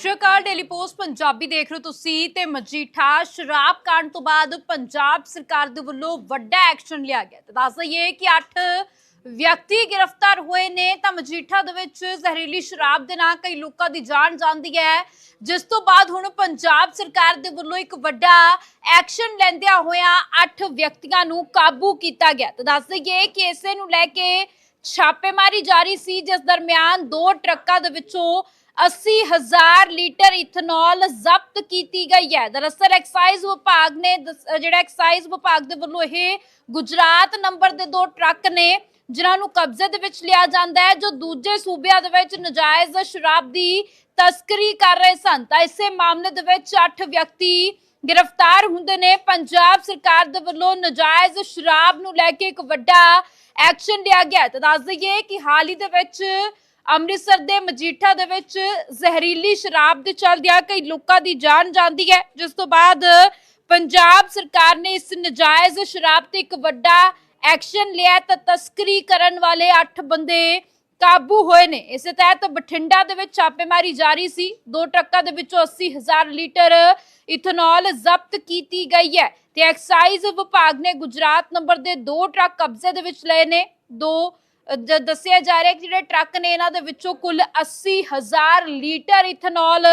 ਸ਼੍ਰੀਕਾਲ daily post, Punjabi ਦੇਖ ਰਹੇ ਤੁਸੀਂ ਤੇ ਮਜੀਠਾ ਸ਼ਰਾਬ ਕਾਂਡ ਤੋਂ ਬਾਅਦ ਪੰਜਾਬ ਸਰਕਾਰ ਦੇ ਵੱਲੋਂ ਵੱਡਾ ਐਕਸ਼ਨ ਲਿਆ ਗਿਆ। ਤੇ ਦੱਸ ਦਈਏ ਕਿ 8 ਵਿਅਕਤੀ ਗ੍ਰਿਫਤਾਰ ਹੋਏ ਨੇ ਤਾਂ ਮਜੀਠਾ ਦੇ ਵਿੱਚ ਜ਼ਹਿਰੀਲੀ ਸ਼ਰਾਬ ਦੇ ਨਾਲ ਕਈ ਲੋਕਾਂ ਦੀ ਜਾਨ ਜਾਂਦੀ ਹੈ। ਜਿਸ ਤੋਂ ਬਾਅਦ ਹੁਣ ਪੰਜਾਬ ਸਰਕਾਰ ਦੇ ਵੱਲੋਂ ਇੱਕ ਵੱਡਾ ਐਕਸ਼ਨ ਲੈਂਦਿਆਂ ਹੋਇਆ 8 ਵਿਅਕਤੀਆਂ ਨੂੰ ਕਾਬੂ ਕੀਤਾ ਗਿਆ। ਤੇ ਦੱਸ ਦਈਏ ਕਿ ਇਸੇ ਨੂੰ ਲੈ ਕੇ ਛਾਪੇਮਾਰੀ ਜਾਰੀ ਸੀ, ਜਿਸ ਦਰਮਿਆਨ ਦੋ ਟਰੱਕਾਂ ਦੇ ਵਿੱਚੋਂ 80000 ਲੀਟਰ ਇਥਨੋਲ ਜ਼ਬਤ ਕੀਤੀ ਗਈ ਹੈ। ਦਰਅਸਲ ਐਕਸਾਈਜ਼ ਵਿਭਾਗ ਨੇ ਜਿਹੜਾ ਐਕਸਾਈਜ਼ ਵਿਭਾਗ ਦੇ ਵੱਲੋਂ ਇਹ ਗੁਜਰਾਤ ਨੰਬਰ ਦੇ ਦੋ ਟਰੱਕ ਨੇ, ਜਿਨ੍ਹਾਂ ਨੂੰ ਕਬਜ਼ੇ ਦੇ ਵਿੱਚ ਲਿਆ ਜਾਂਦਾ ਹੈ, ਜੋ ਦੂਜੇ ਸੂਬਿਆਂ ਦੇ ਵਿੱਚ ਨਜਾਇਜ਼ ਸ਼ਰਾਬ ਦੀ ਤਸਕਰੀ ਕਰ ਰਹੇ ਸਨ। ਤਾਂ ਇਸੇ ਮਾਮਲੇ ਦੇ ਵਿੱਚ 8 ਵਿਅਕਤੀ ਗ੍ਰਿਫਤਾਰ ਹੁੰਦੇ ਨੇ। ਪੰਜਾਬ ਸਰਕਾਰ ਦੇ ਵੱਲੋਂ ਨਜਾਇਜ਼ ਸ਼ਰਾਬ ਨੂੰ ਲੈ ਕੇ ਇੱਕ ਵੱਡਾ ਐਕਸ਼ਨ ਲਿਆ ਗਿਆ ਤਾਂ ਦੱਸ ਦਈਏ ਕਿ ਹਾਲ ਹੀ ਦੇ ਵਿੱਚ ਅੰਮ੍ਰਿਤਸਰ ਦੇ ਮਜੀਠਾ ਦੇ ਵਿੱਚ ਜ਼ਹਿਰੀਲੀ ਸ਼ਰਾਬ ਦੇ ਚੱਲਦਿਆਂ ਕਈ ਲੋਕਾਂ ਦੀ ਜਾਨ ਜਾਂਦੀ ਹੈ। ਜਿਸ ਤੋਂ ਬਾਅਦ ਪੰਜਾਬ ਸਰਕਾਰ ਨੇ ਇਸ ਨਜਾਇਜ਼ ਸ਼ਰਾਬ ਤੇ ਇੱਕ ਵੱਡਾ ਐਕਸ਼ਨ ਲਿਆ ਤਾਂ ਤਸਕਰੀ ਕਰਨ ਵਾਲੇ 8 ਬੰਦੇ ਕਾਬੂ ਹੋਏ ਨੇ। ਇਸੇ ਤਹਿਤ ਬਠਿੰਡਾ ਦੇ ਵਿੱਚ ਛਾਪੇਮਾਰੀ ਜਾਰੀ ਸੀ। ਦੋ ਟਰੱਕਾਂ ਦੇ ਵਿੱਚੋਂ 80000 ਲੀਟਰ ਇਥਨੋਲ ਜ਼ਬਤ ਕੀਤੀ ਗਈ ਹੈ। ਤੇ ਐਕਸਾਈਜ਼ ਵਿਭਾਗ ਨੇ ਗੁਜਰਾਤ ਨੰਬਰ ਦੇ ਦੋ ਟਰੱਕ ਕਬਜ਼ੇ ਦੇ ਵਿੱਚ ਲਏ ਨੇ। ਦੋ ਦੱਸਿਆ ਜਾ ਰਿਹਾ ਕਿ ਜਿਹੜੇ ਟਰੱਕ ਨੇ, ਇਹਨਾਂ ਦੇ ਵਿੱਚੋਂ ਕੁੱਲ 80000 ਲੀਟਰ ਇਥਨੋਲ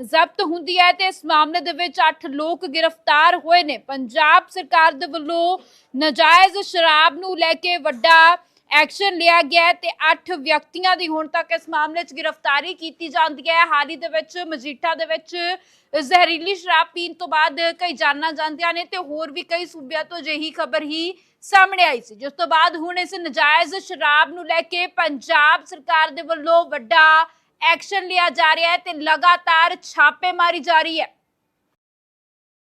ਜ਼ਬਤ ਹੁੰਦੀ ਹੈ ਤੇ ਇਸ ਮਾਮਲੇ ਦੇ ਵਿੱਚ 8 ਲੋਕ ਗ੍ਰਿਫਤਾਰ ਹੋਏ ਨੇ। ਪੰਜਾਬ ਸਰਕਾਰ ਦੇ ਵੱਲੋਂ ਨਜਾਇਜ਼ ਸ਼ਰਾਬ ਨੂੰ ਲੈ ਕੇ ਵੱਡਾ ਐਕਸ਼ਨ ਲਿਆ ਗਿਆ ਹੈ ਤੇ 8 ਵਿਅਕਤੀਆਂ ਦੀ ਹੁਣ ਤੱਕ ਇਸ ਮਾਮਲੇ 'ਚ ਗ੍ਰਿਫਤਾਰੀ ਕੀਤੀ ਜਾਂਦੀ ਹੈ। ਹਾਲ ਹੀ ਦੇ ਵਿੱਚ ਮਜੀਠਾ ਦੇ ਵਿੱਚ ਜ਼ਹਿਰੀਲੀ ਸ਼ਰਾਬ ਪੀਣ ਤੋਂ ਬਾਅਦ ਕਈ ਜਾਨਾਂ ਜਾਂਦੀਆਂ ਨੇ ਤੇ ਹੋਰ ਵੀ ਕਈ ਸੂਬਿਆਂ ਤੋਂ ਅਜਿਹੀ ਖਬਰ ਹੀ ਸਾਹਮਣੇ ਆਈ ਸੀ। ਜਿਸ ਤੋਂ ਬਾਅਦ ਹੁਣ ਇਸ ਨਜਾਇਜ਼ ਸ਼ਰਾਬ ਨੂੰ ਲੈ ਕੇ ਪੰਜਾਬ ਸਰਕਾਰ ਦੇ ਵੱਲੋਂ ਵੱਡਾ ਐਕਸ਼ਨ ਲਿਆ ਜਾ ਰਿਹਾ ਹੈ ਤੇ ਲਗਾਤਾਰ ਛਾਪੇਮਾਰੀ ਜਾਰੀ ਹੈ।